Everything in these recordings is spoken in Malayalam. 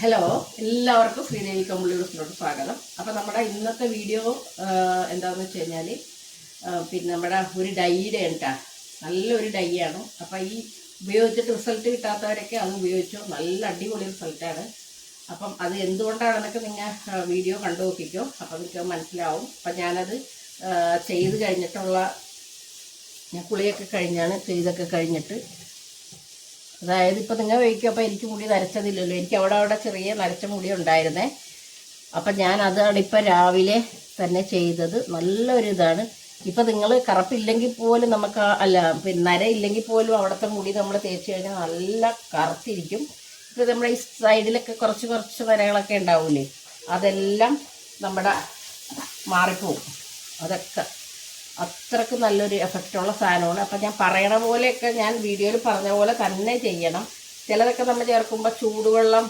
ഹലോ എല്ലാവർക്കും ശ്രീദേവി കമ്പിളിയോട് സ്വാഗതം. അപ്പോൾ നമ്മുടെ ഇന്നത്തെ വീഡിയോ എന്താണെന്ന് വെച്ച് കഴിഞ്ഞാൽ പിന്നെ നമ്മുടെ ഒരു ഡൈയുടെ ഉണ്ടാ നല്ലൊരു ഡൈയാണ് അപ്പോൾ അപ്പം ഈ ഉപയോഗിച്ചിട്ട് റിസൾട്ട് കിട്ടാത്തവരൊക്കെ അത് ഉപയോഗിച്ചു. നല്ല അടിപൊളി റിസൾട്ടാണ് അപ്പം അത് എന്തുകൊണ്ടാണെന്നൊക്കെ നിങ്ങൾ വീഡിയോ കണ്ടു നോക്കിക്കോ. അപ്പം നിങ്ങൾക്ക് മനസ്സിലാവും. അപ്പം ഞാനത് ചെയ്ത് കഴിഞ്ഞിട്ടുള്ള ഞാൻ കുളിയൊക്കെ കഴിഞ്ഞാണ് ചെയ്തൊക്കെ കഴിഞ്ഞിട്ട് അതായത് ഇപ്പം നിങ്ങൾ വയ്ക്കും അപ്പം എനിക്ക് മുടി നരച്ചതില്ലല്ലോ. എനിക്ക് അവിടെ അവിടെ ചെറിയ നരച്ച മുടി ഉണ്ടായിരുന്നേ. അപ്പം ഞാൻ അതാണ് ഇപ്പം രാവിലെ തന്നെ ചെയ്തത്. നല്ലൊരു ഇതാണ്. ഇപ്പം നിങ്ങൾ കറുപ്പില്ലെങ്കിൽ പോലും നമുക്ക് അല്ല പിന്നെ നര ഇല്ലെങ്കിൽ പോലും അവിടുത്തെ മുടി നമ്മൾ തേച്ച് കഴിഞ്ഞാൽ നല്ല കറുത്തിരിക്കും. ഇപ്പം നമ്മുടെ ഈ സൈഡിലൊക്കെ കുറച്ച് കുറച്ച് നരകളൊക്കെ ഉണ്ടാവൂലേ? അതെല്ലാം നമ്മുടെ മാറിപ്പോവും. അതൊക്കെ. അത്രയ്ക്ക് നല്ലൊരു എഫക്റ്റുള്ള സാധനമാണ്. അപ്പം ഞാൻ പറയണ പോലെയൊക്കെ ഞാൻ വീഡിയോയിൽ പറഞ്ഞ പോലെ തന്നെ ചെയ്യണം. ചിലതൊക്കെ നമ്മൾ ചേർക്കുമ്പോൾ ചൂടുവെള്ളം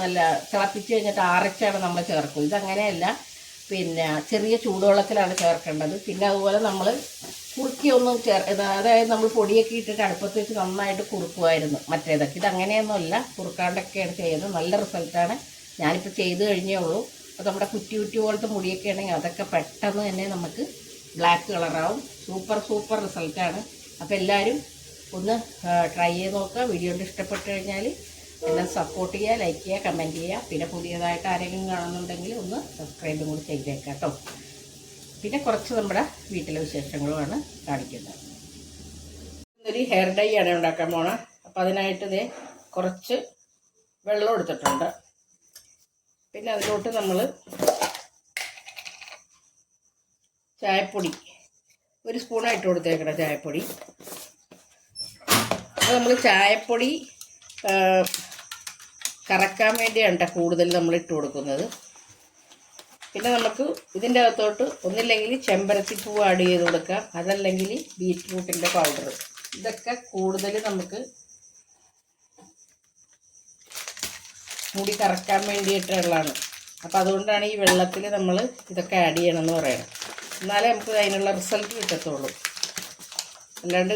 നല്ല തിളപ്പിച്ച് കഴിഞ്ഞിട്ട് ആറച്ചാണ് നമ്മൾ ചേർക്കും. ഇതങ്ങനെയല്ല. പിന്നെ ചെറിയ ചൂടുവെള്ളത്തിലാണ് ചേർക്കേണ്ടത്. പിന്നെ അതുപോലെ നമ്മൾ കുറുക്കിയൊന്നും ചേർ അതായത് നമ്മൾ പൊടിയൊക്കെ ഇട്ടിട്ട് അടുപ്പത്ത് വെച്ച് നന്നായിട്ട് കുറുക്കുമായിരുന്നു മറ്റേതൊക്കെ. ഇതങ്ങനെയൊന്നുമല്ല. കുറുക്കാണ്ടൊക്കെയാണ് ചെയ്യുന്നത്. നല്ല റിസൾട്ടാണ് ഞാനിപ്പോൾ ചെയ്ത് കഴിഞ്ഞേ ഉള്ളൂ. അപ്പോൾ നമ്മുടെ കുറ്റി കുറ്റി പോലത്തെ മുടിയൊക്കെ ആണെങ്കിൽ അതൊക്കെ പെട്ടെന്ന് തന്നെ നമുക്ക് ബ്ലാക്ക് കളറാവും സൂപ്പർ സൂപ്പർ റിസൾട്ടാണ് അപ്പോൾ എല്ലാവരും ഒന്ന് ട്രൈ ചെയ്ത് നോക്കുക. വീഡിയോ കൊണ്ട് ഇഷ്ടപ്പെട്ട് കഴിഞ്ഞാൽ എന്നെ സപ്പോർട്ട് ചെയ്യുക ലൈക്ക് ചെയ്യുക കമന്റ് ചെയ്യുക. പിന്നെ പുതിയതായിട്ട് ആരെങ്കിലും കാണുന്നുണ്ടെങ്കിൽ ഒന്ന് സബ്സ്ക്രൈബും കൂടി ചെയ്തേക്കാം കേട്ടോ. പിന്നെ കുറച്ച് നമ്മുടെ വീട്ടിലെ വിശേഷങ്ങളുമാണ് കാണിക്കുന്നത്. ഒരു ഹെയർ ഡൈ ആണ് ഉണ്ടാക്കാൻ പോണ. അപ്പോൾ അതിനായിട്ട് ഇതേ കുറച്ച് വെള്ളം എടുത്തിട്ടുണ്ട്. പിന്നെ അതിലോട്ട് നമ്മൾ ചായപ്പൊടി. ഒരു സ്പൂണായിട്ട് കൊടുത്തേക്കണം ചായപ്പൊടി. അപ്പോൾ നമ്മൾ ചായപ്പൊടി കറക്കാൻ വേണ്ടിയാണ് കേട്ടോ കൂടുതൽ നമ്മൾ ഇട്ട് കൊടുക്കുന്നത്. പിന്നെ നമുക്ക് ഇതിന്റെ അകത്തോട്ട് ഒന്നില്ലെങ്കിൽ ചെമ്പരത്തിപ്പൂ ആഡ് ചെയ്ത് കൊടുക്കാം അതല്ലെങ്കിൽ ബീറ്റ്റൂട്ടിന്റെ പൗഡർ. ഇതൊക്കെ കൂടുതൽ നമുക്ക് മുടി കറക്കാൻ വേണ്ടിയിട്ടുള്ളതാണ്. അപ്പോൾ അതുകൊണ്ടാണ് ഈ വെള്ളത്തിൽ നമ്മൾ ഇതൊക്കെ ആഡ് ചെയ്യണമെന്ന് പറയുന്നത് എന്നാലേ നമുക്ക് അതിനുള്ള റിസൾട്ട് കിട്ടത്തുള്ളൂ. അല്ലാണ്ട്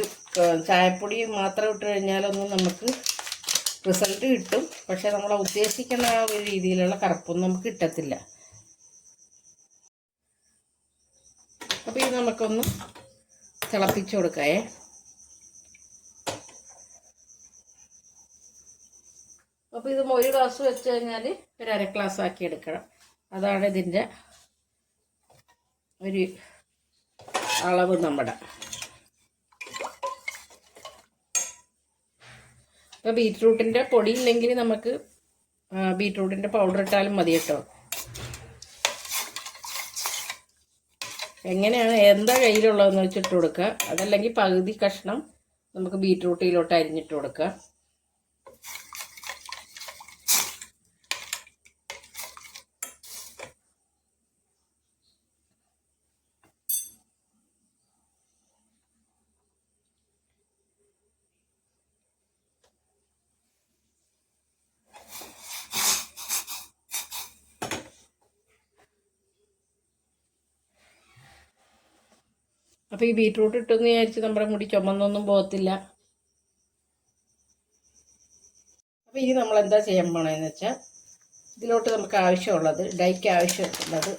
ചായപ്പൊടി മാത്രം ഇട്ട് കഴിഞ്ഞാലൊന്നും നമുക്ക് റിസൾട്ട് കിട്ടും. പക്ഷേ നമ്മൾ ഉദ്ദേശിക്കുന്ന ആ ഒരു രീതിയിലുള്ള കറുപ്പൊന്നും നമുക്ക് കിട്ടത്തില്ല. അപ്പോൾ ഇത് നമുക്കൊന്ന് തിളപ്പിച്ചു കൊടുക്കായേ അപ്പോൾ ഇത് ഒരു ഗ്ലാസ് വെച്ച് കഴിഞ്ഞാൽ ഒരു അര ഗ്ലാസ് ആക്കി എടുക്കണം. അതാണ് ഇതിന്റെ ഒരു അളവ് നമ്മുടെ. ഇപ്പോൾ ബീറ്റ്റൂട്ടിന്റെ പൊടി ഇല്ലെങ്കിൽ നമുക്ക് ബീറ്റ്റൂട്ടിന്റെ പൗഡർ ഇട്ടാലും മതി കേട്ടോ. എങ്ങനെയാണ് എന്താ കയ്യിലുള്ളതെന്ന് വെച്ചിട്ട് കൊടുക്കുക. അതല്ലെങ്കിൽ പകുതി കഷ്ണം നമുക്ക് ബീറ്റ്റൂട്ടിലോട്ട് അരിഞ്ഞിട്ട് കൊടുക്കുക. അപ്പോൾ ഈ ബീട്രൂട്ട് ഇട്ടെന്ന് വിചാരിച്ച് നമ്മുടെ മുടി ചുമന്നൊന്നും പോകത്തില്ല. അപ്പോൾ ഇനി നമ്മൾ എന്താ ചെയ്യാൻ പോണതെന്ന് വെച്ചാൽ ഇതിലോട്ട് നമുക്ക് ആവശ്യമുള്ളത് ഡൈക്ക് ആവശ്യമുള്ളത്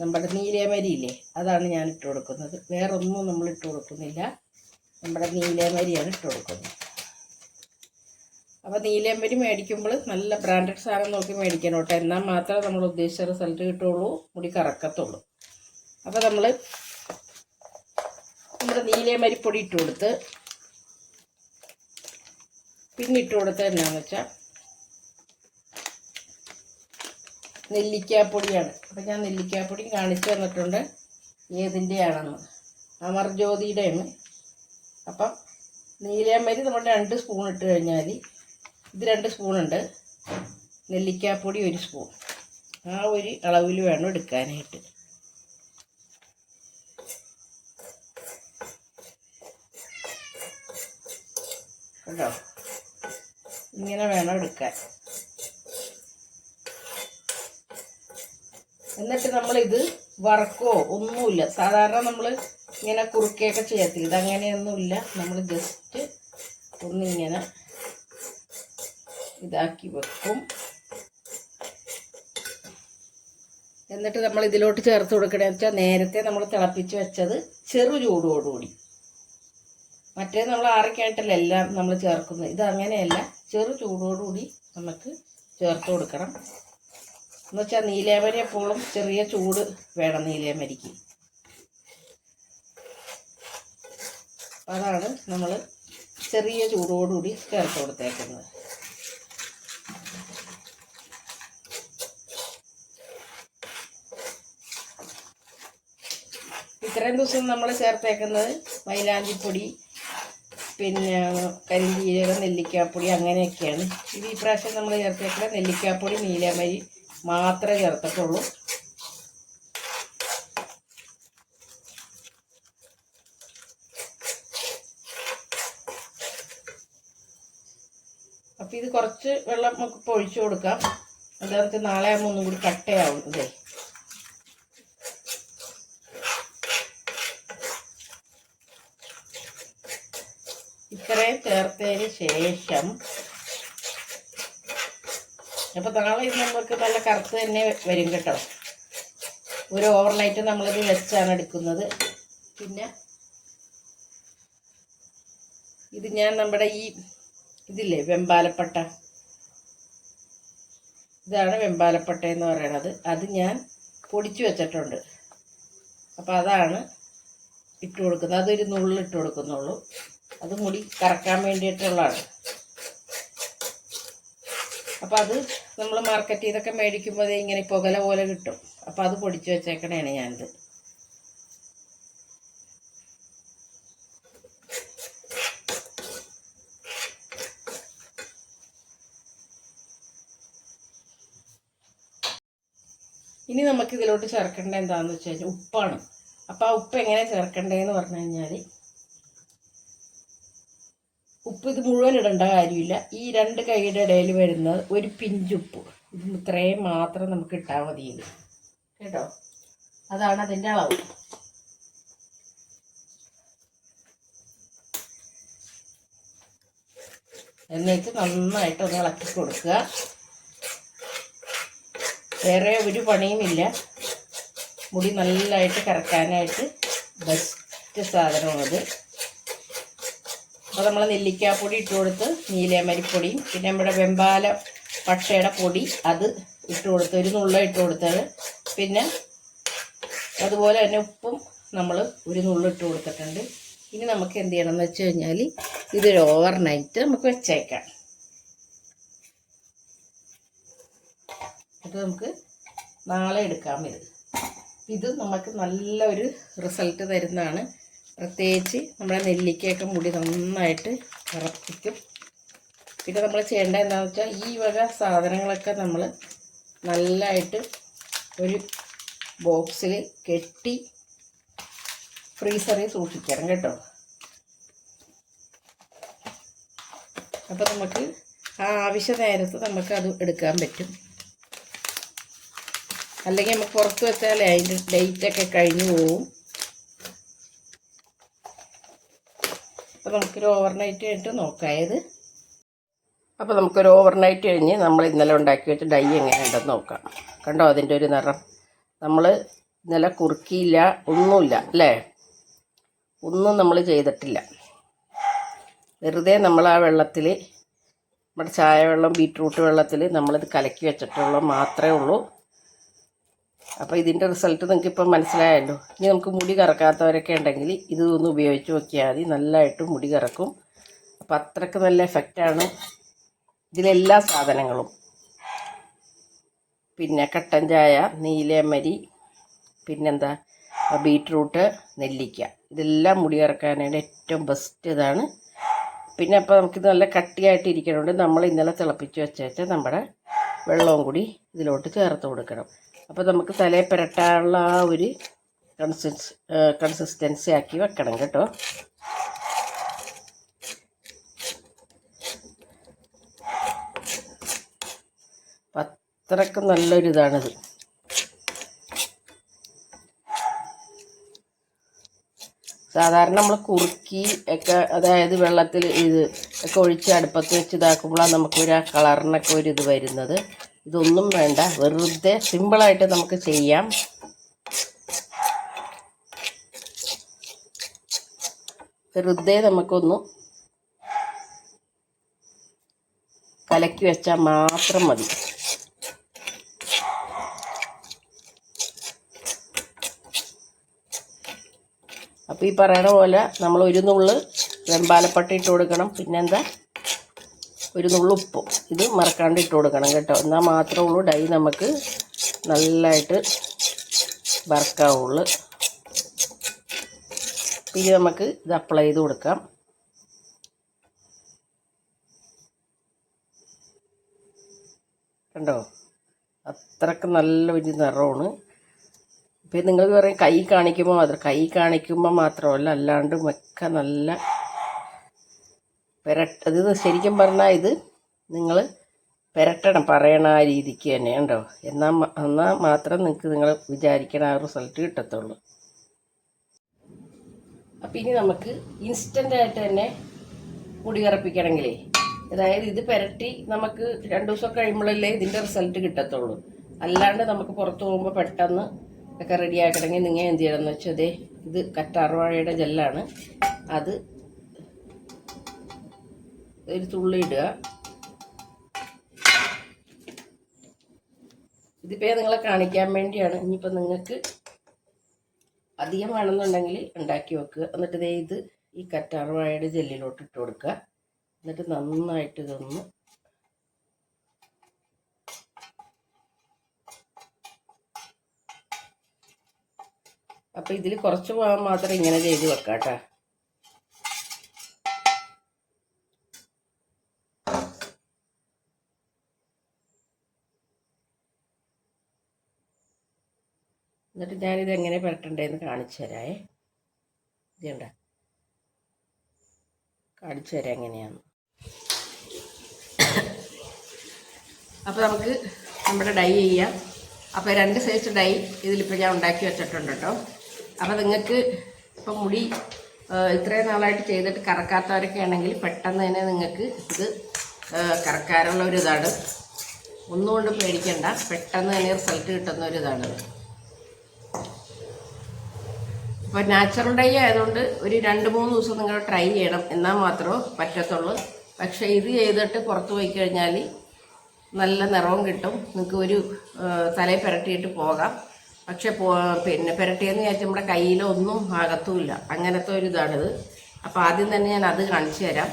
നമ്മുടെ നീലേമരി ഇല്ലേ അതാണ് ഞാൻ ഇട്ട് കൊടുക്കുന്നത്. വേറൊന്നും നമ്മൾ ഇട്ട് കൊടുക്കുന്നില്ല. നമ്മുടെ നീലേമരിയാണ് ഇട്ട് കൊടുക്കുന്നത്. അപ്പോൾ നീലേമ്പരി മേടിക്കുമ്പോൾ നല്ല ബ്രാൻഡഡ് സാധനം നോക്കി മേടിക്കണം കേട്ടോ. എന്നാൽ മാത്രമേ നമ്മൾ ഉദ്ദേശിച്ച റിസൾട്ട് കിട്ടുള്ളൂ മുടി കറക്കത്തുള്ളൂ. അപ്പോൾ നമ്മൾ നമ്മുടെ നീലമരിപ്പൊടി ഇട്ട് കൊടുത്ത് പിന്നെ ഇട്ട് കൊടുത്തത് എന്നാന്ന് വെച്ചാൽ നെല്ലിക്കാപ്പൊടിയാണ്. അപ്പം ഞാൻ നെല്ലിക്കാപ്പൊടി കാണിച്ചു തന്നിട്ടുണ്ട്. ഏതിന്റെയാണെന്ന് അമർജ്യോതിയുടെയാണ് അപ്പം നീലമരി നമ്മൾ രണ്ട് സ്പൂൺ ഇട്ട് കഴിഞ്ഞാൽ ഇത് രണ്ട് സ്പൂണുണ്ട് നെല്ലിക്കാപ്പൊടി ഒരു സ്പൂൺ. ആ ഒരു അളവിൽ വേണം എടുക്കാനായിട്ട്. കേട്ടോ ഇങ്ങനെ വേണം എടുക്കാൻ. എന്നിട്ട് നമ്മൾ ഇത് വറക്കോ? ഒന്നുമില്ല. സാധാരണ നമ്മൾ ഇങ്ങനെ കുറുക്കുകയൊക്കെ ചെയ്യത്തില്ല. ഇതങ്ങനെയൊന്നുമില്ല. നമ്മൾ ജസ്റ്റ് ഒന്നിങ്ങനെ ഇതാക്കി വെക്കും. എന്നിട്ട് നമ്മൾ ഇതിലോട്ട് ചേർത്ത് കൊടുക്കണമെന്ന് വെച്ചാൽ നേരത്തെ നമ്മൾ തിളപ്പിച്ച് വെച്ചത് ചെറു ചൂടോടുകൂടി. മറ്റേ നമ്മൾ ആറക്കായിട്ടല്ല എല്ലാം നമ്മൾ ചേർക്കുന്നത്? ഇത് അങ്ങനെയല്ല. ചെറു ചൂടോടുകൂടി നമുക്ക് ചേർത്ത് കൊടുക്കണം. എന്ന് വെച്ചാൽ നീലേമരി എപ്പോഴും ചെറിയ ചൂട് വേണം നീലേമരിക്ക് അതാണ് നമ്മൾ ചെറിയ ചൂടോടുകൂടി ചേർത്ത് കൊടുത്തേക്കുന്നത്. ഇത്രയും ദിവസം നമ്മൾ ചേർത്തേക്കുന്നത് മൈലാഞ്ചിപ്പൊടി പിന്നെ കരിഞ്ചീരകം നെല്ലിക്കാപ്പൊടി അങ്ങനെയൊക്കെയാണ്. ഇത് ഈ പ്രാവശ്യം നമ്മൾ ചേർത്തേക്കുന്നത് നെല്ലിക്കാപ്പൊടി നീലമരി മാത്രമേ ചേർത്തിട്ടുള്ളൂ. അപ്പം ഇത് കുറച്ച് വെള്ളം നമുക്ക് ഒഴിച്ചു കൊടുക്കാം. അതായത് നാളെ ആകുമ്പോൾ ഒന്നും കൂടി കട്ടയാവും. ഇതേ ഇത്രയും ചേർത്തതിന് ശേഷം അപ്പൊ നാളെ ഇത് നമുക്ക് നല്ല കറുത്ത് തന്നെ വരും കേട്ടോ. ഒരു ഓവർനൈറ്റ് നമ്മളിത് വെച്ചാണ് എടുക്കുന്നത്. പിന്നെ ഇത് ഞാൻ നമ്മുടെ ഈ ഇതില്ലേ വെമ്പാലപ്പട്ട. ഇതാണ് വെമ്പാലപ്പട്ട എന്ന് പറയണത്. അത് ഞാൻ പൊടിച്ചു വെച്ചിട്ടുണ്ട്. അപ്പോൾ അതാണ് ഇട്ട് കൊടുക്കുന്നത്. അതൊരു നുള്ളിൽ ഇട്ടു കൊടുക്കുന്നുള്ളൂ. അത് മുടി കറക്കാൻ വേണ്ടിയിട്ടുള്ളതാണ്. അപ്പം അത് നമ്മൾ മാർക്കറ്റ് നിന്നൊക്കെ മേടിക്കുമ്പോൾ ഇങ്ങനെ പുകല പോലെ കിട്ടും. അപ്പം അത് പൊടിച്ച് വെച്ചേക്കണേ ഞാനിത്. ഇനി നമുക്ക് ഇതിലോട്ട് ചേർക്കേണ്ട എന്താണെന്ന് വെച്ച് കഴിഞ്ഞാൽ ഉപ്പാണ്. അപ്പോൾ ആ ഉപ്പ് എങ്ങനെ ചേർക്കേണ്ടതെന്ന് പറഞ്ഞു കഴിഞ്ഞാൽ ഉപ്പ് ഇത് മുഴുവൻ ഇടേണ്ട കാര്യമില്ല. ഈ രണ്ട് കൈയുടെ ഇടയിൽ വരുന്നത് ഒരു പിഞ്ചുപ്പ് ഇത് ഇത്രയും മാത്രം നമുക്ക് ഇട്ടാൽ മതി കേട്ടോ? അതാണ് അതിന്റെ അളവ്. എന്നിട്ട് നന്നായിട്ട് ഒന്ന് ഇളക്കി കൊടുക്കുക. വേറെ ഒരു പണിയുമില്ല. മുടി നല്ലതായിട്ട് കറക്കാനായിട്ട് ബെസ്റ്റ് സാധനമാണത്. അപ്പോൾ നമ്മൾ നെല്ലിക്കാപ്പൊടി ഇട്ട് കൊടുത്ത് നീലയമരിപ്പൊടിയും പിന്നെ നമ്മുടെ വെമ്പാല പക്ഷയുടെ പൊടി അത് ഇട്ട് കൊടുത്ത് ഒരു നുള്ള ഇട്ട് കൊടുത്തത്. പിന്നെ അതുപോലെ തന്നെ ഉപ്പും നമ്മൾ ഒരു നുള്ള ഇട്ട് കൊടുത്തിട്ടുണ്ട്. ഇനി നമുക്ക് എന്ത് ചെയ്യണം എന്ന് വെച്ച് കഴിഞ്ഞാൽ ഇതൊരു ഓവർ നൈറ്റ് നമുക്ക് വെച്ചേക്കാം. അത് നമുക്ക് നാളെ എടുക്കാം ഇത്. ഇത് നമുക്ക് നല്ലൊരു റിസൾട്ട് തരുന്നതാണ്. പ്രത്യേകിച്ച് നമ്മുടെ നെല്ലിക്കയൊക്കെ മുടി നന്നായിട്ട് കറപ്പിക്കും പിന്നെ നമ്മൾ ചെയ്യേണ്ട എന്താണെന്ന് വെച്ചാൽ ഈ വക സാധനങ്ങളൊക്കെ നമ്മൾ നല്ലതായിട്ട് ഒരു ബോക്സിൽ കെട്ടി ഫ്രീസറിൽ സൂക്ഷിക്കണം കേട്ടോ. അപ്പോൾ നമുക്ക് ആ ആവശ്യ നേരത്ത് നമുക്ക് അത് എടുക്കാൻ പറ്റും. അല്ലെങ്കിൽ നമുക്ക് പുറത്ത് വെച്ചാൽ അതിന്റെ ഡേറ്റൊക്കെ കഴിഞ്ഞു പോവും. അപ്പോൾ നമുക്കൊരു ഓവർനൈറ്റ് ആയിട്ട് നോക്കാം. അപ്പോൾ നമുക്കൊരു ഓവർനൈറ്റ് കഴിഞ്ഞ് നമ്മൾ ഇന്നലെ ഉണ്ടാക്കി വെച്ച ഡൈ എങ്ങനെയുണ്ടെന്ന് നോക്കാം. കണ്ടോ അതിന്റെ ഒരു നിറം. നമ്മൾ ഇന്നലെ കുറുക്കിയില്ല ഒന്നുമില്ല അല്ലേ? ഒന്നും നമ്മൾ ചെയ്തിട്ടില്ല. വെറുതെ നമ്മൾ ആ വെള്ളത്തിൽ നമ്മുടെ ചായ വെള്ളം ബീറ്റ്റൂട്ട് വെള്ളത്തിൽ നമ്മളിത് കലക്കി വെച്ചിട്ടുള്ള മാത്രമേ ഉള്ളൂ. അപ്പോൾ ഇതിന്റെ റിസൾട്ട് നിങ്ങൾക്ക് ഇപ്പം മനസ്സിലായല്ലോ. ഇനി നമുക്ക് മുടി കറക്കാത്തവരൊക്കെ ഉണ്ടെങ്കിൽ ഇത് ഒന്ന് ഉപയോഗിച്ച് നോക്കിയാൽ മതി. നല്ലതായിട്ട് മുടി കറക്കും. അപ്പോൾ അത്രയ്ക്ക് നല്ല എഫക്റ്റാണ് ഇതിലെല്ലാ സാധനങ്ങളും. പിന്നെ കട്ടൻ ചായ നീലമരി പിന്നെന്താ? ബീട്രൂട്ട് നെല്ലിക്ക. ഇതെല്ലാം മുടി കറക്കാനായിട്ട് ഏറ്റവും ബെസ്റ്റ് ഇതാണ്. പിന്നെ അപ്പോൾ നമുക്കിത് നല്ല കട്ടിയായിട്ട് ഇരിക്കണോണ്ട് നമ്മൾ ഇന്നലെ തിളപ്പിച്ച് വെച്ചേച്ച് നമ്മുടെ വെള്ളവും കൂടി ഇതിലോട്ട് ചേർത്ത് കൊടുക്കണം. അപ്പോൾ നമുക്ക് തലയിൽ പുരട്ടാനുള്ള ആ ഒരു കൺസിസ് കൺസിസ്റ്റൻസി ആക്കി വെക്കണം കേട്ടോ. അത്രക്കും നല്ലൊരിതാണിത് സാധാരണ നമ്മൾ കുറുക്കി ഒക്കെ അതായത് വെള്ളത്തിൽ ഇത് ഒക്കെ ഒഴിച്ച് അടുപ്പത്ത് വെച്ച് ഇതാക്കുമ്പോഴാണ് നമുക്കൊരു ആ കളറിനൊക്കെ ഒരു ഇത് വരുന്നത്. ഇതൊന്നും വേണ്ട. വെറുതെ സിമ്പിളായിട്ട് നമുക്ക് ചെയ്യാം. വെറുതെ നമുക്കൊന്ന് കലക്കി വെച്ചാൽ മാത്രം മതി. അപ്പോൾ ഈ പറയണ പോലെ നമ്മൾ ഒരു നുള്ള് വെമ്പാലപ്പട്ട ഇട്ട് കൊടുക്കണം. പിന്നെന്താ? ഒരു നുള്ളു ഉപ്പും. ഇത് മറക്കാണ്ട് ഇട്ട് കൊടുക്കണം കേട്ടോ. എന്നാൽ മാത്രമേ ഉള്ളൂ. ഡൈ നമുക്ക് നല്ലതായിട്ട് വറക്കാവുള്ളൂ. പിന്നെ നമുക്ക് ഇത് അപ്ലൈ ചെയ്ത് കൊടുക്കാം. കണ്ടോ? അത്രയ്ക്ക് നല്ല ഒരു നിറമാണ്. ഇപ്പം നിങ്ങൾ പറയും കൈ കാണിക്കുമ്പോൾ മാത്രം. കൈ കാണിക്കുമ്പോൾ മാത്രമല്ല അല്ലാണ്ട് ഒക്കെ നല്ല പെരട്ട ഇത് ശരിക്കും പറഞ്ഞാൽ ഇത് നിങ്ങൾ പെരട്ടണം പറയണ ആ രീതിക്ക് തന്നെ ഉണ്ടോ? എന്നാൽ എന്നാൽ മാത്രം നിങ്ങൾക്ക് നിങ്ങൾ വിചാരിക്കണ ആ റിസൾട്ട് കിട്ടത്തുള്ളൂ. അപ്പം ഇനി നമുക്ക് ഇൻസ്റ്റന്റ് ആയിട്ട് തന്നെ മുടി കറപ്പിക്കണമെങ്കിലേ അതായത് ഇത് പെരട്ടി നമുക്ക് രണ്ട് ദിവസം കഴിയുമ്പോഴല്ലേ ഇതിന്റെ റിസൾട്ട് കിട്ടത്തുള്ളൂ. അല്ലാണ്ട് നമുക്ക് പുറത്ത് പോകുമ്പോൾ പെട്ടെന്ന് ഒക്കെ റെഡി ആക്കണമെങ്കിൽ നിങ്ങൾ എന്ത് ചെയ്യണം എന്ന് വെച്ചാൽ അതെ ഇത് കറ്റാർവാഴയുടെ ജെല്ലാണ് അത് ഒരു തുള്ളി ഇടുക. ഇതിപ്പോൾ നിങ്ങളെ കാണിക്കാൻ വേണ്ടിയാണ്. ഇനിയിപ്പോൾ നിങ്ങൾക്ക് അധികം വേണമെന്നുണ്ടെങ്കിൽ ഉണ്ടാക്കി വെക്കുക. എന്നിട്ട് ഇതേ ഇത് ഈ കറ്റാർവാഴയുടെ ജെല്ലിലോട്ട് ഇട്ട് കൊടുക്കുക. എന്നിട്ട് നന്നായിട്ട് ഇതൊന്ന് അപ്പം ഇതിൽ കുറച്ച് മാത്രം ഇങ്ങനെ ചെയ്ത് വെക്കാം കേട്ടോ എന്നിട്ട് ഞാനിത് എങ്ങനെ പുരട്ടണ്ടേന്ന് കാണിച്ചു തരാമേ ഇതുണ്ട കാണിച്ചു തരാം എങ്ങനെയാണ് അപ്പോൾ നമുക്ക് നമ്മുടെ ഡൈ ചെയ്യാം. അപ്പോൾ രണ്ട് സൈസ് ഡൈ ഇതിലിപ്പോൾ ഞാൻ ഉണ്ടാക്കി വെച്ചിട്ടുണ്ട് കേട്ടോ. അപ്പോൾ നിങ്ങൾക്ക് ഇപ്പം മുടി ഇത്രയും നാളായിട്ട് ചെയ്തിട്ട് കറക്കാത്തവരൊക്കെ ആണെങ്കിൽ പെട്ടെന്ന് തന്നെ നിങ്ങൾക്ക് ഇത് കറക്കാനുള്ള ഒരു ഇതാണ്. ഒന്നുകൊണ്ട് പേടിക്കണ്ട. പെട്ടെന്ന് തന്നെ റിസൾട്ട് കിട്ടുന്ന ഒരു ഇതാണ്. അപ്പോൾ നാച്ചുറൽ ഡൈ ആയതുകൊണ്ട് ഒരു രണ്ട് മൂന്ന് ദിവസം നിങ്ങൾ ട്രൈ ചെയ്യണം. എന്നാൽ മാത്രമേ പറ്റത്തുള്ളൂ. പക്ഷേ ഇത് ചെയ്തിട്ട് പുറത്ത് പോയി കഴിഞ്ഞാൽ നല്ല നിറവും കിട്ടും. നിങ്ങൾക്ക് ഒരു തലയിൽ പുരട്ടിയിട്ട് പോകാം. പക്ഷെ പിന്നെ പുരട്ടിയെന്ന് വിചാരിച്ചാൽ നമ്മുടെ കയ്യിലൊന്നും ആകത്തുമില്ല അങ്ങനത്തെ ഒരു ഇതാണിത്. അപ്പോൾ ആദ്യം തന്നെ ഞാൻ അത് കാണിച്ചു തരാം.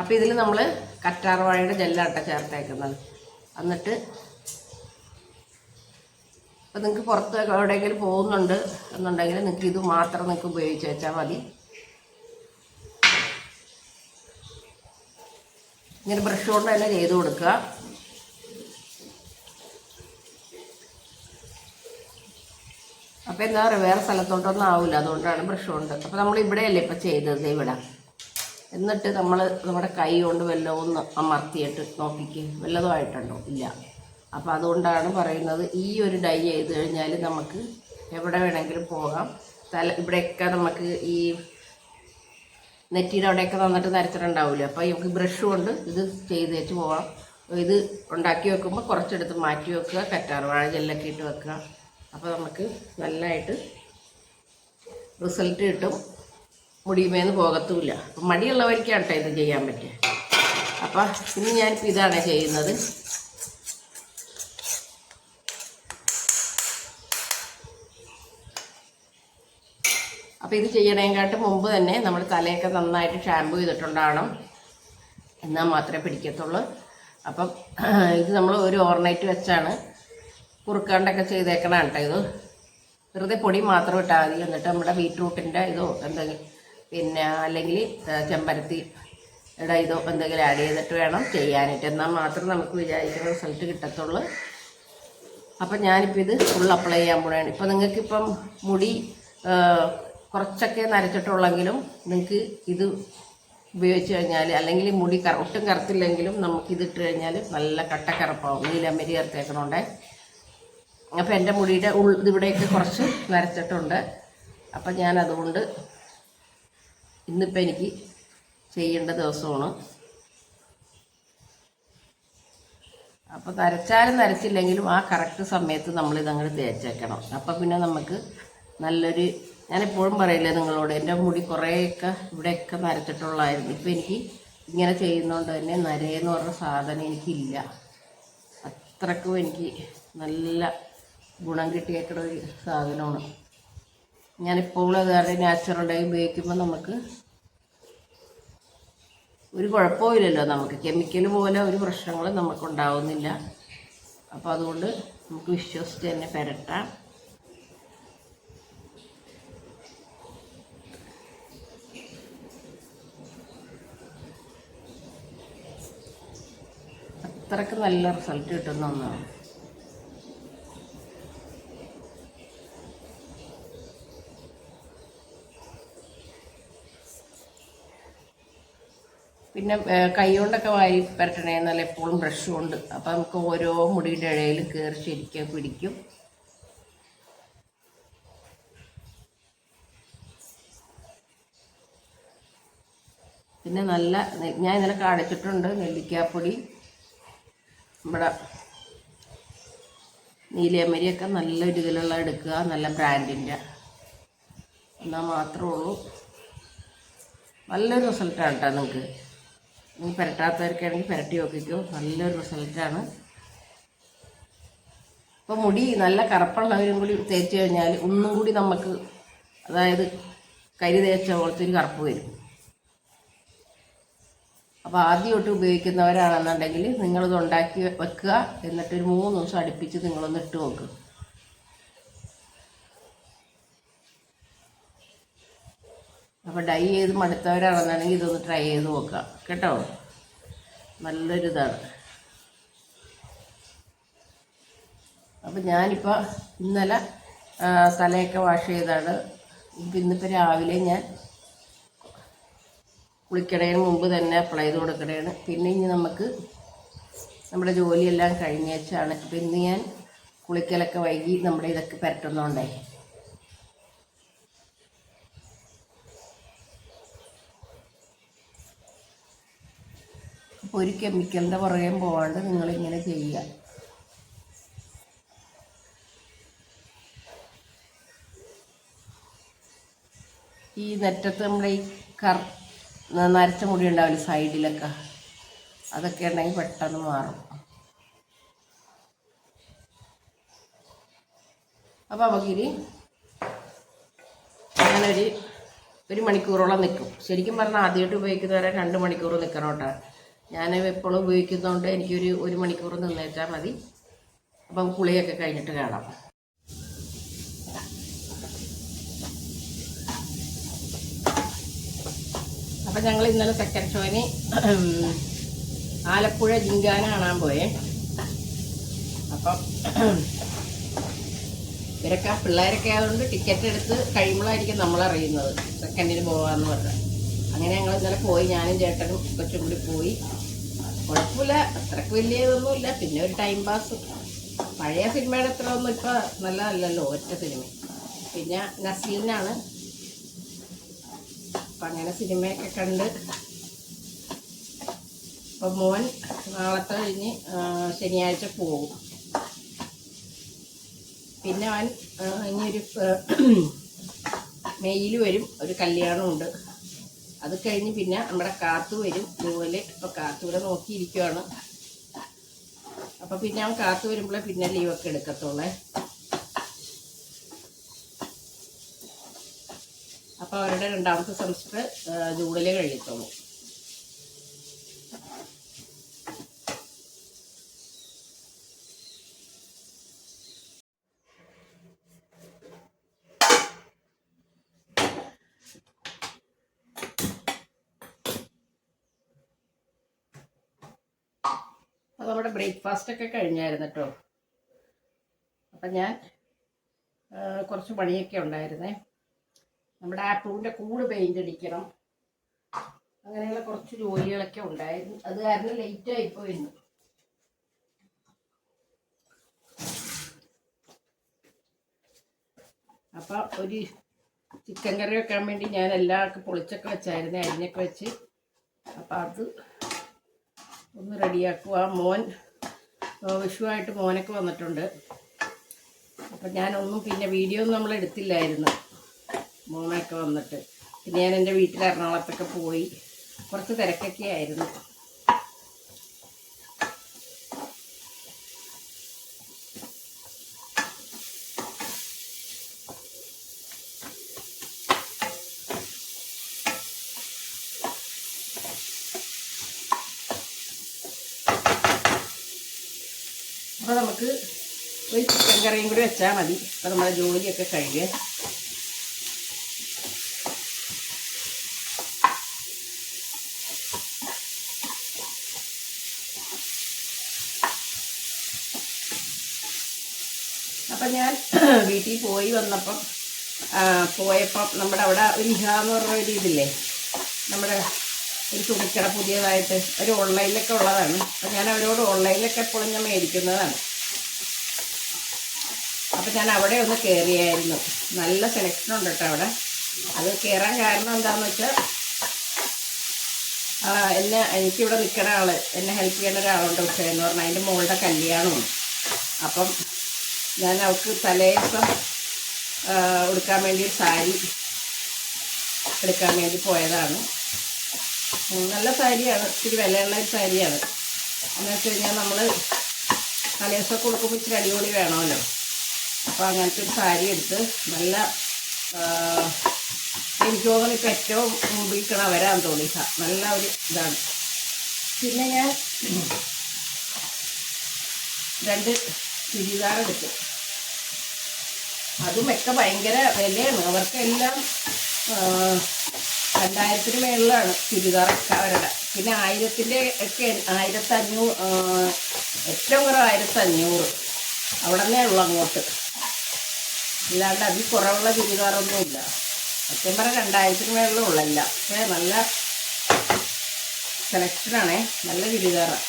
അപ്പോൾ ഇതിൽ നമ്മൾ കറ്റാർവാഴയുടെ ജെല്ലാട്ട ചേർത്തേക്കുന്നത്. എന്നിട്ട് അപ്പോൾ നിങ്ങൾക്ക് പുറത്ത് എവിടെയെങ്കിലും പോകുന്നുണ്ട് എന്നുണ്ടെങ്കിൽ നിങ്ങൾക്ക് ഇത് മാത്രം നിങ്ങൾക്ക് ഉപയോഗിച്ച് വെച്ചാൽ മതി. ഇങ്ങനെ ബ്രഷ് കൊണ്ട് തന്നെ ചെയ്ത് കൊടുക്കുക. അപ്പോൾ എന്താ പറയുക വേറെ സ്ഥലത്തോട്ടൊന്നും ആവില്ല അതുകൊണ്ടാണ് ബ്രഷ് കൊണ്ട്. അപ്പോൾ നമ്മൾ ഇവിടെയല്ലേ ഇപ്പോൾ ചെയ്തത് ഇവിടെ. എന്നിട്ട് നമ്മൾ നമ്മുടെ കൈ കൊണ്ട് വല്ലതും ഒന്ന് അമർത്തിയിട്ട് നോക്കിക്ക്. വല്ലതും ആയിട്ടുണ്ടോ? ഇല്ല. അപ്പോൾ അതുകൊണ്ടാണ് പറയുന്നത് ഈ ഒരു ഡൈ ചെയ്ത് കഴിഞ്ഞാൽ നമുക്ക് എവിടെ വേണമെങ്കിലും പോകാം. തല ഇവിടെയൊക്കെ നമുക്ക് ഈ നെറ്റിയുടെ അവിടെയൊക്കെ വന്നിട്ട് നരച്ചിട്ടുണ്ടാവില്ല അപ്പോൾ നമുക്ക് ബ്രഷ് കൊണ്ട് ഇത് ചെയ്ത് വെച്ച് പോകാം ഇത് ഉണ്ടാക്കി വെക്കുമ്പോൾ കുറച്ചെടുത്ത് മാറ്റി വെക്കുക കറ്റാർവാഴ ജെല്ലൊക്കെ ഇട്ട് വെക്കുക. അപ്പോൾ നമുക്ക് നല്ലതായിട്ട് റിസൾട്ട് കിട്ടും. മുടിയുമേന്ന് പോകത്തുമില്ല അപ്പം മടിയുള്ളവർക്കാണ് കേട്ടോ ഇത് ചെയ്യാൻ പറ്റുക അപ്പം ഇനി ഞാനിപ്പോൾ ഇതാണ് ചെയ്യുന്നത്. അപ്പോൾ ഇത് ചെയ്യണേക്കാട്ട് മുമ്പ് തന്നെ നമ്മൾ തലയൊക്കെ നന്നായിട്ട് ഷാമ്പു ചെയ്തിട്ടുണ്ടാവണം. എന്നാൽ മാത്രമേ പിടിക്കത്തുള്ളൂ. അപ്പം ഇത് നമ്മൾ ഒരു ഓർണൈറ്റ് വെച്ചാണ് കുറുക്കാണ്ടൊക്കെ ചെയ്തേക്കണം കേട്ടോ ഇത്. വെറുതെ പൊടി മാത്രം ഇട്ടാൽ മതി. എന്നിട്ട് നമ്മുടെ ബീട്രൂട്ടിന്റെ ഇതോ എന്തെങ്കിലും പിന്നെ അല്ലെങ്കിൽ ചെമ്പരത്തി ഇട ഇതോ എന്തെങ്കിലും ആഡ് ചെയ്തിട്ട് വേണം ചെയ്യാനായിട്ട്. എന്നാൽ മാത്രം നമുക്ക് വിചാരിക്കുന്ന റിസൾട്ട് കിട്ടത്തുള്ളൂ. അപ്പം ഞാനിപ്പോൾ ഇത് ഫുൾ അപ്ലൈ ചെയ്യാൻ പോവുകയാണ് ഇപ്പം നിങ്ങൾക്കിപ്പം മുടി കുറച്ചൊക്കെ നരച്ചിട്ടുള്ളെങ്കിലും നിങ്ങൾക്ക് ഇത് ഉപയോഗിച്ച് കഴിഞ്ഞാൽ അല്ലെങ്കിൽ മുടി കറ ഒട്ടും കറുത്തില്ലെങ്കിലും നമുക്ക് ഇതിട്ട് കഴിഞ്ഞാൽ നല്ല കട്ടക്കറപ്പാവും. നീലമരി ചേർത്തേക്കണോണ്ടേ. അപ്പം എന്റെ മുടിയുടെ ഉൾ ഇതിവിടെയൊക്കെ കുറച്ച് നരച്ചിട്ടുണ്ട്. അപ്പം ഞാൻ അതുകൊണ്ട് ഇന്നിപ്പോൾ എനിക്ക് ചെയ്യേണ്ട ദിവസമാണ്. അപ്പോൾ നരച്ചാലും നരച്ചില്ലെങ്കിലും ആ കറക്റ്റ് സമയത്ത് നമ്മളിതങ്ങോട്ട് തേച്ചേക്കണം. അപ്പം പിന്നെ നമുക്ക് നല്ലൊരു ഞാനെപ്പോഴും പറയില്ലേ നിങ്ങളോട് എന്റെ മുടി കുറേയൊക്കെ ഇവിടെയൊക്കെ നരച്ചിട്ടുള്ളായിരുന്നു ഇപ്പം എനിക്ക് ഇങ്ങനെ ചെയ്യുന്നതുകൊണ്ട് തന്നെ നരയെന്ന് പറഞ്ഞ സാധനം എനിക്കില്ല. അത്രക്കും എനിക്ക് നല്ല ഗുണം കിട്ടിയിട്ടുള്ള ഒരു സാധനമാണ്. ഞാനിപ്പോൾ അത് കാരണം നാച്ചുറൽ ഡൈ ഉപയോഗിക്കുമ്പോൾ നമുക്ക് ഒരു കുഴപ്പമില്ലല്ലോ നമുക്ക്. കെമിക്കൽ പോലെ ഒരു പ്രശ്നങ്ങളും നമുക്കുണ്ടാവുന്നില്ല. അപ്പോൾ അതുകൊണ്ട് നമുക്ക് വിശ്വസിച്ച് തന്നെ പെരട്ടാം. അത്രയ്ക്ക് നല്ല റിസൾട്ട് കിട്ടുന്ന ഒന്നാണ്. പിന്നെ കൈ കൊണ്ടൊക്കെ വാരി പരട്ടണേന്നല്ല എപ്പോഴും ബ്രഷ് കൊണ്ട്. അപ്പം നമുക്ക് ഓരോ മുടിയുടെ ഇടയിൽ കയറി ശരിക്കും പിടിക്കും. പിന്നെ നല്ല ഞാൻ ഇന്നലെ കാണിച്ചിട്ടുണ്ട് നെല്ലിക്കാപ്പൊടി. നമ്മുടെ നീലയമരിയൊക്കെ നല്ല രീതിയിലുള്ള എടുക്കുക നല്ല ബ്രാൻഡിന്റെ. എന്നാൽ മാത്രമേ ഉള്ളൂ. നല്ലൊരു റിസൾട്ടാണ് കേട്ടോ നിങ്ങൾക്ക്. നിങ്ങൾ പുരട്ടാത്തവർക്കാണെങ്കിൽ പുരട്ടി നോക്കിക്കോ. നല്ലൊരു റിസൾട്ടാണ്. ഇപ്പോൾ മുടി നല്ല കറുപ്പുള്ളവരും കൂടി തേച്ച് കഴിഞ്ഞാൽ ഒന്നും കൂടി നമുക്ക് അതായത് കരി തേച്ച പോലത്തെ ഒരു കറുപ്പ് വരും. അപ്പോൾ ആദ്യം തൊട്ട് ഉപയോഗിക്കുന്നവരാണെന്നുണ്ടെങ്കിൽ നിങ്ങളിത് ഉണ്ടാക്കി വെക്കുക. എന്നിട്ട് ഒരു മൂന്ന് ദിവസം അടുപ്പിച്ച് നിങ്ങളൊന്ന് ഇട്ട് നോക്കുക അപ്പോൾ ഡൈ ചെയ്ത് മടുത്തവരാണെന്നുണ്ടെങ്കിൽ ഇതൊന്ന് ട്രൈ ചെയ്ത് നോക്കുക. കേട്ടോ? നല്ലൊരിതാണ്. അപ്പം ഞാനിപ്പോൾ ഇന്നലെ തലയൊക്കെ വാഷ് ചെയ്താണ്. ഇന്നിപ്പോൾ രാവിലെ ഞാൻ കുളിക്കണതിന് മുമ്പ് തന്നെ അപ്ലൈ ചെയ്ത് കൊടുക്കണേണ്. പിന്നെ ഇനി നമുക്ക് നമ്മുടെ ജോലിയെല്ലാം കഴിഞ്ഞേച്ചാണ്. അപ്പം ഇന്ന് ഞാൻ കുളിക്കലൊക്കെ വൈകി നമ്മുടെ ഇതൊക്കെ പുരട്ടുന്നോണ്ടേ. അപ്പോൾ ഒരു കെമിക്കലിന്റെ പുറകെ പോകാണ്ട് നിങ്ങളിങ്ങനെ ചെയ്യുക ഈ നെറ്റത്ത് നമ്മുടെ ഈ ന- നരച്ച മുടി ഉണ്ടാവില്ല സൈഡിലൊക്കെ. അതൊക്കെ ഉണ്ടെങ്കിൽ പെട്ടെന്ന് മാറും. അപ്പോൾ നമുക്കിനി ഞാനൊരു ഒരു മണിക്കൂറോളം നിൽക്കും ശരിക്കും പറഞ്ഞാൽ ആദ്യമായിട്ട് ഉപയോഗിക്കുന്നവരെ രണ്ട് മണിക്കൂർ നിൽക്കണം കേട്ടോ. ഞാൻ എപ്പോഴും ഉപയോഗിക്കുന്നതുകൊണ്ട് എനിക്കൊരു ഒരു മണിക്കൂർ നിന്നേറ്റാൽ മതി. അപ്പം കുളിയൊക്കെ കഴിഞ്ഞിട്ട് കാണാം. അപ്പം ഞങ്ങൾ ഇന്നലെ സെക്കൻഡ് ഷോയിന് ആലപ്പുഴ ജിങ്കാന കാണാൻ പോയേ. അപ്പം ഇവരൊക്കെ പിള്ളേരൊക്കെ ആയതുകൊണ്ട് ടിക്കറ്റ് എടുത്ത് കഴിയുമ്പോഴായിരിക്കും നമ്മളറിയുന്നത് സെക്കൻഡിന് പോകാമെന്ന് പറഞ്ഞാൽ അങ്ങനെ ഞങ്ങൾ ഇന്നലെ പോയി ഞാനും ചേട്ടനും കൊച്ചും കൂടി പോയി. കുഴപ്പമില്ല അത്രയ്ക്ക് വലിയ ഇതൊന്നുമില്ല പിന്നെ ഒരു ടൈം പാസ് പഴയ സിനിമയുടെ അത്ര ഒന്നും ഇപ്പം നല്ലതല്ലല്ലോ ഒറ്റ സിനിമ പിന്നെ നസീനാണ് അപ്പം അങ്ങനെ സിനിമയൊക്കെ കണ്ട്. അപ്പം മോൻ നാളത്തെ കഴിഞ്ഞ് ശനിയാഴ്ച പോകും. പിന്നെ അവൻ ഇനിയൊരു മെയ്യിൽ വരും ഒരു കല്യാണമുണ്ട്. അത് കഴിഞ്ഞ് പിന്നെ നമ്മുടെ കാത്തു വരും. ഇതുപോലെ ഇപ്പോൾ കാത്തൂടെ നോക്കിയിരിക്കുവാണ്. അപ്പോൾ പിന്നെ അവൻ കാത്തു വരുമ്പോഴേ പിന്നെ ലീവൊക്കെ എടുക്കത്തുള്ളേ. അപ്പോൾ അവരുടെ രണ്ടാമത്തെ സെമസ്റ്റർ ജൂണിലേ കഴിയത്തുള്ളൂ അപ്പോൾ നമ്മുടെ ബ്രേക്ക്ഫാസ്റ്റ് ഒക്കെ കഴിഞ്ഞായിരുന്നു കേട്ടോ. അപ്പം ഞാൻ കുറച്ച് പണിയൊക്കെ ഉണ്ടായിരുന്നേ. നമ്മുടെ ആ പൂവിന്റെ കൂട് പെയിന്റ് അടിക്കണം. അങ്ങനെയുള്ള കുറച്ച് ജോലികളൊക്കെ ഉണ്ടായിരുന്നു. അത് കാരണം ആയി പോയി അപ്പം ഒരു ചിക്കൻ കറി വെക്കാൻ വേണ്ടി ഞാൻ എല്ലാവർക്കും പൊളിച്ചൊക്കെ വെച്ചായിരുന്നു അരിഞ്ഞൊക്കെ വെച്ച്. അപ്പം അത് ഒന്ന് റെഡിയാക്കുക. മോൻ അപ്പോൾ വിഷുവായിട്ട് മോനൊക്കെ വന്നിട്ടുണ്ട്. അപ്പം ഞാനൊന്നും പിന്നെ വീഡിയോ ഒന്നും നമ്മൾ എടുത്തില്ലായിരുന്നു. മോനൊക്കെ വന്നിട്ട്. പിന്നെ ഞാൻ എന്റെ വീട്ടിൽ എറണാകുളത്തൊക്കെ പോയി കുറച്ച് തിരക്കൊക്കെ ആയിരുന്നു. അപ്പോൾ നമുക്ക് ഒരു ചിക്കൻ കറിയും കൂടി വെച്ചാൽ മതി. അപ്പോൾ നമ്മുടെ ജോലിയൊക്കെ കഴിയുക അപ്പം ഞാൻ വീട്ടിൽ പോയി വന്നപ്പം പോയപ്പം നമ്മുടെ അവിടെ ഒരു ഇഹ എന്ന് പറഞ്ഞ ഒരു ഇതില്ലേ? നമ്മുടെ ഒരു തുണിക്കട പുതിയതായിട്ട് ഒരു ഓൺലൈനിലൊക്കെ ഉള്ളതാണ്. അപ്പം ഞാൻ അവരോട് ഓൺലൈനിലൊക്കെ എപ്പോഴും ഞാൻ മേടിക്കുന്നതാണ്. അപ്പം ഞാൻ അവിടെ ഒന്ന് കയറിയായിരുന്നു നല്ല സെലക്ഷൻ ഉണ്ട് കേട്ടോ അവിടെ. അത് കയറാൻ കാരണം എന്താണെന്ന് വെച്ചാൽ എന്നെ എനിക്കിവിടെ നിൽക്കുന്ന ആൾ എന്നെ ഹെൽപ്പ് ചെയ്യുന്ന ഒരാളുണ്ട് പക്ഷേ എന്ന് പറഞ്ഞാൽ അതിന്റെ മോളുടെ കല്യാണമാണ്. അപ്പം ഞാൻ അവൾക്ക് തലേദിവസം ഉടുക്കാൻ വേണ്ടി സാരി എടുക്കാൻ വേണ്ടി പോയതാണ്. നല്ല സാരിയാണ് ഇച്ചിരി വിലയുള്ള ഒരു സാരിയാണ്. എന്ന് വെച്ച് കഴിഞ്ഞാൽ നമ്മൾ തലേദിവസമൊക്കെ കൊടുക്കുമ്പോൾ ഇച്ചിരി അടിപൊളി വേണമല്ലോ. അപ്പോൾ അങ്ങനത്തെ ഒരു സാരി എടുത്ത് നല്ല എനിക്ക് തോന്നുന്നു ഇപ്പം ഏറ്റവും മുമ്പിൽ വരാൻ തോന്നി. നല്ല ഒരു ഇതാണ്. പിന്നെ ഞാൻ രണ്ട് ചുരിദാർ എടുത്തു. അതും ഒക്കെ ഭയങ്കര വിലയാണ്. അവർക്കെല്ലാം രണ്ടായിരത്തിന് മേളിലാണ് ചുരിദാറൊക്കെ അവരുടെ. പിന്നെ ആയിരത്തിന്റെ ഒക്കെ ആയിരത്തഞ്ഞൂറ് ഏറ്റവും കുറവ് ആയിരത്തഞ്ഞൂറ്. അവിടെ നിന്നേ ഉള്ളു അങ്ങോട്ട്. അല്ലാണ്ട് അതിൽ കുറവുള്ള ചുരിദാറൊന്നുമില്ല സത്യം പറഞ്ഞാൽ രണ്ടായിരത്തിന് മേളിലും ഉള്ളല്ല. പക്ഷേ നല്ല സെലക്ഷനാണേ നല്ല ചുരിദാറാണ്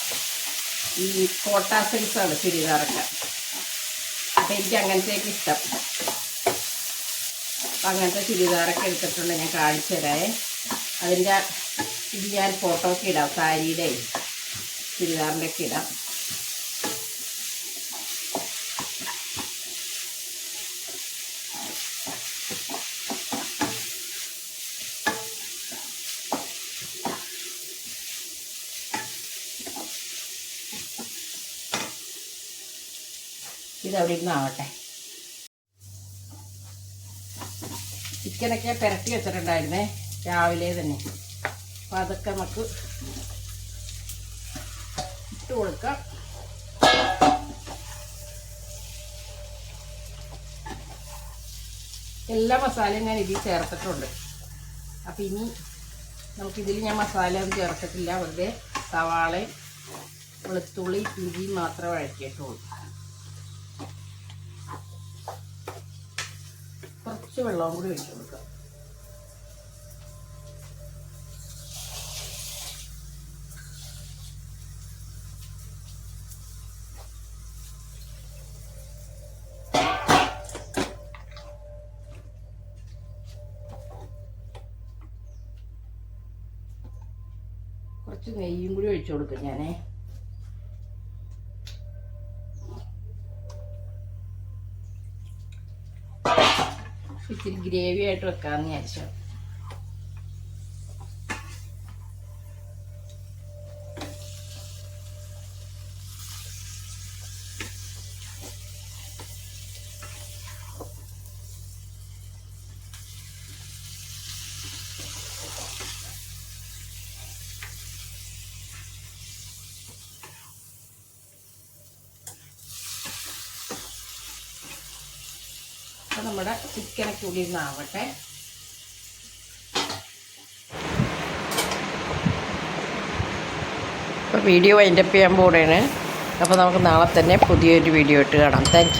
ഈ കോട്ട സൈസാണ് ചുരിദാറൊക്കെ. അപ്പം എനിക്ക് അങ്ങനത്തേക്ക് ഇഷ്ടം. അപ്പം അങ്ങനത്തെ ചുരിദാറൊക്കെ എടുത്തിട്ടുണ്ട് ഞാൻ കാണിച്ചു തരാം അതിന്റെ ഇത് ഞാൻ ഫോട്ടോ ഒക്കെ ഇടാം സാരിയുടെ ചുരിദാറിന്റെ ഒക്കെ ഇടാം. ഇതവിടെ ഇരുന്നാവട്ടെ ചിക്കനൊക്കെ പുരട്ടി വെച്ചിട്ടുണ്ടായിരുന്നേ രാവിലെ തന്നെ. അപ്പം അതൊക്കെ നമുക്ക് ഇട്ട് കൊടുക്കാം. എല്ലാ മസാലയും ഞാൻ ഇതിൽ ചേർത്തിട്ടുണ്ട്. അപ്പം ഇനി നമുക്കിതിൽ ഞാൻ മസാല ഒന്നും ചേർത്തിട്ടില്ല വെറുതെ സവാളയും വെളുത്തുള്ളി ഇഞ്ചിയും മാത്രമേ വഴറ്റിയിട്ടുള്ളൂ. കുറച്ച് വെള്ളവും കൂടി ഒഴിച്ചു കൊടുക്കുക കുറച്ച് നെയ്യും കൂടി ഒഴിച്ചു കൊടുക്കും ഞാനേ. ഇച്ചിരി ഗ്രേവി ആയിട്ട് വെക്കാമെന്ന് വിചാരിച്ചു അപ്പം നമ്മുടെ ചിക്കനൊക്കെ കൂടി ഒന്നാവട്ടെ. അപ്പോൾ വീഡിയോ വൈൻഡപ്പ് ചെയ്യാൻ പോവുകയാണ്. അപ്പോൾ നമുക്ക് നാളെ തന്നെ പുതിയൊരു വീഡിയോ ഇട്ട് കാണാം. താങ്ക്